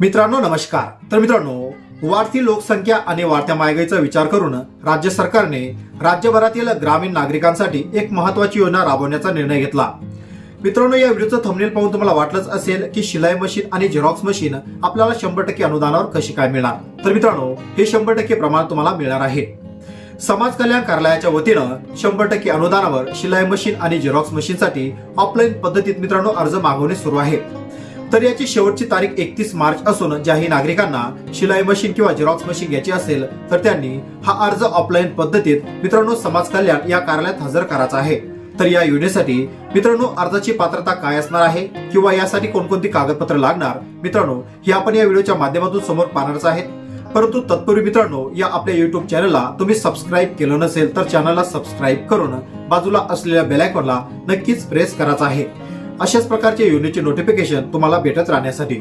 मित्रांनो नमस्कार. तर मित्रांनो वाढती लोकसंख्या आणि वाढत्या महागाईचा विचार करून राज्य सरकारने राज्यभरातील ग्रामीण नागरिकांसाठी एक महत्वाची योजना राबवण्याचा निर्णय घेतला. मित्रांनो या व्हिडिओचं थंबनेल पाहून तुम्हाला वाटलंच असेल की शिलाई मशीन आणि झेरॉक्स मशीन आपल्याला शंभर टक्के अनुदानावर कशी काय मिळणार? तर मित्रांनो हे शंभर टक्के प्रमाण तुम्हाला मिळणार आहे. समाज कल्याण कार्यालयाच्या वतीनं शंभर टक्के अनुदानावर शिलाई मशीन आणि झेरॉक्स मशीनसाठी ऑफलाईन पद्धतीत मित्रांनो अर्ज मागवणे सुरू आहे. तर याची शेवटची तारीख एकतीस मार्च असून ज्याही नागरिकांना शिलाई मशीन किंवा झेरॉक्स मशीन घ्यायची असेल तर त्यांनी हा अर्ज ऑफलाईन पद्धतीत मित्रांनो समाज कल्याण या कार्यालयात हजर करायचा आहे. तर या योजनेसाठी मित्रांनो अर्जाची पात्रता काय असणार आहे? किंवा यासाठी कोणकोणती कागदपत्र लागणार? मित्रांनो हे आपण या व्हिडिओच्या माध्यमातून समोर पाहणारच आहेत. परंतु तत्पूर्वी मित्रांनो या आपल्या युट्यूब चॅनलला तुम्ही सबस्क्राईब केलं नसेल तर चॅनलला सबस्क्राईब करून बाजूला असलेल्या बेलायकॉनला नक्कीच प्रेस करायचा आहे. अशाच प्रकारचे योजनेचे नोटिफिकेशन तुम्हाला भेटत राहण्यासाठी.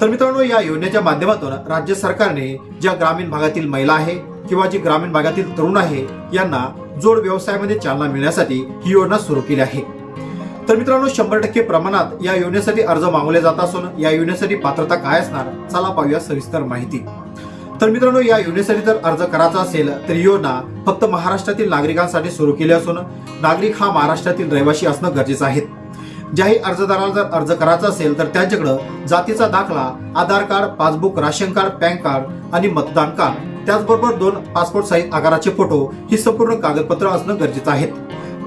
तर मित्रांनो या योजनेच्या माध्यमातून राज्य सरकारने ज्या ग्रामीण भागातील महिला आहे किंवा जी ग्रामीण भागातील तरुण आहे यांना जोड व्यवसायामध्ये चालना मिळण्यासाठी ही योजना सुरू केली आहे. तर मित्रांनो शंभर टक्के प्रमाणात या योजनेसाठी अर्ज मागवले जात असून या योजनेसाठी पात्रता काय असणार चला पाहूया सविस्तर माहिती. तर मित्रांनो या योजनेसाठी जर अर्ज करायचा असेल तर ही योजना फक्त महाराष्ट्रातील नागरिकांसाठी सुरू केली असून नागरिक हा महाराष्ट्रातील रहिवासी असणं गरजेचं आहे. ज्याही अर्जदाराला जर अर्ज करायचा असेल तर त्यांच्याकडं जातीचा दाखला Aadhaar card passbook ration card PAN card आणि मतदान कार्ड. त्याचबरोबर दोन पासपोर्ट साईज आकाराचे फोटो ही संपूर्ण कागदपत्र असणं गरजेचं आहे.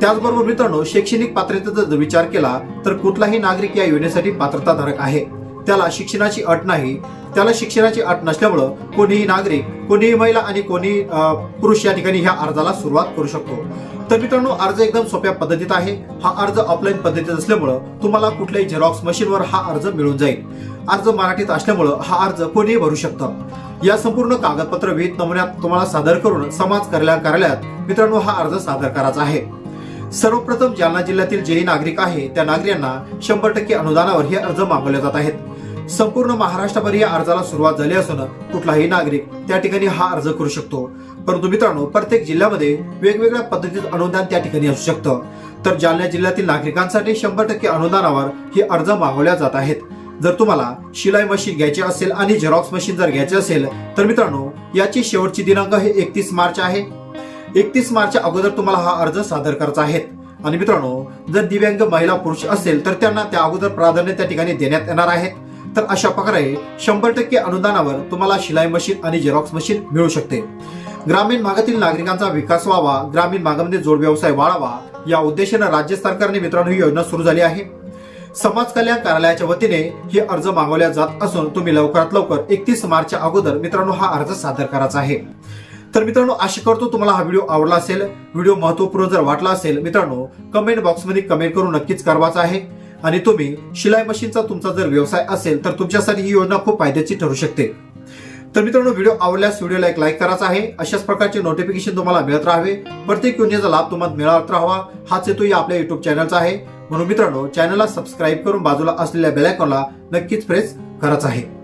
त्याचबरोबर मित्रांनो शैक्षणिक पात्रतेचा जर विचार केला तर कुठलाही नागरिक या योजनेसाठी पात्रताधारक आहे. त्याला शिक्षणाची अट नाही त्याला शिक्षणाची अट नसल्यामुळं कोणीही नागरिक कोणीही महिला आणि कोणीही पुरुष या ठिकाणी ह्या अर्जाला सुरुवात करू शकतो. तर मित्रांनो अर्ज एकदम सोप्या पद्धतीत आहे. हा अर्ज ऑफलाईन पद्धतीत असल्यामुळं तुम्हाला कुठल्याही झेरॉक्स मशीनवर हा अर्ज मिळून जाईल. अर्ज मराठीत असल्यामुळं हा अर्ज कोणीही भरू शकतं. या संपूर्ण कागदपत्र विहित नमुन्यात तुम्हाला सादर करून समाज कल्याण कार्यालयात मित्रांनो हा अर्ज सादर करायचा आहे. सर्वप्रथम जालना जिल्ह्यातील जेही नागरिक आहे त्या नागरिकांना शंभर टक्के अनुदानावर हे अर्ज मागवले जात आहेत. संपूर्ण महाराष्ट्रभर या अर्जाला सुरुवात झाली असून कुठलाही नागरिक त्या ठिकाणी हा अर्ज करू शकतो. परंतु मित्रांनो प्रत्येक जिल्ह्यामध्ये वेगवेगळ्या पद्धतीत अनुदान त्या ठिकाणी असू शकतं. तर जालना जिल्ह्यातील नागरिकांसाठी शंभर टक्के अनुदानावर हे अर्ज मागवल्या जात आहेत. जर तुम्हाला शिलाई मशीन घ्यायची असेल आणि झेरॉक्स मशीन जर घ्यायची असेल तर मित्रांनो याची शेवटची दिनांक हे एकतीस मार्च आहे. एकतीस मार्चच्या अगोदर तुम्हाला हा अर्ज सादर करायचा आहे. आणि मित्रांनो जर दिव्यांग महिला पुरुष असेल तर त्यांना त्या अगोदर प्राधान्य त्या ठिकाणी देण्यात येणार आहे. तर अशा प्रकारे शंभर टक्के अनुदानावर तुम्हाला शिलाई मशीन आणि झेरॉक्स मशीन मिळू शकते. ग्रामीण भागातील नागरिकांचा विकास व्हावा ग्रामीण भागामध्ये जोड व्यवसाय वाढावा या उद्देशानं राज्य सरकारने मित्रांनो ही योजना सुरू झाली आहे. समाज कल्याण कार्यालयाच्या वतीने हे अर्ज मागवल्या जात असून तुम्ही लवकरात लवकर एकतीस मार्चच्या अगोदर मित्रांनो हा अर्ज सादर करायचा आहे. तर मित्रांनो आशा करतो तुम्हाला हा व्हिडिओ आवडला असेल. व्हिडिओ महत्त्वपूर्ण जर वाटला असेल मित्रांनो कमेंट बॉक्समध्ये कमेंट करून नक्कीच करवाचा आहे. आणि तुम्ही शिलाई मशीनचा तुमचा जर व्यवसाय असेल तर तुमच्यासाठी ही योजना खूप फायद्याची ठरू शकते. तर मित्रांनो व्हिडिओ आवडल्यास व्हिडिओला एक लाईक करायचा आहे. अशाच प्रकारचे नोटिफिकेशन तुम्हाला मिळत राहावे. प्रत्येक योजनेचा लाभ तुम्हाला मिळत राहावा. हाच हेतू या आपल्या युट्यूब चॅनलचा आहे. म्हणून मित्रांनो चॅनलला सबस्क्राईब करून बाजूला असलेल्या बेलायकॉनला नक्कीच प्रेस करायचा आहे.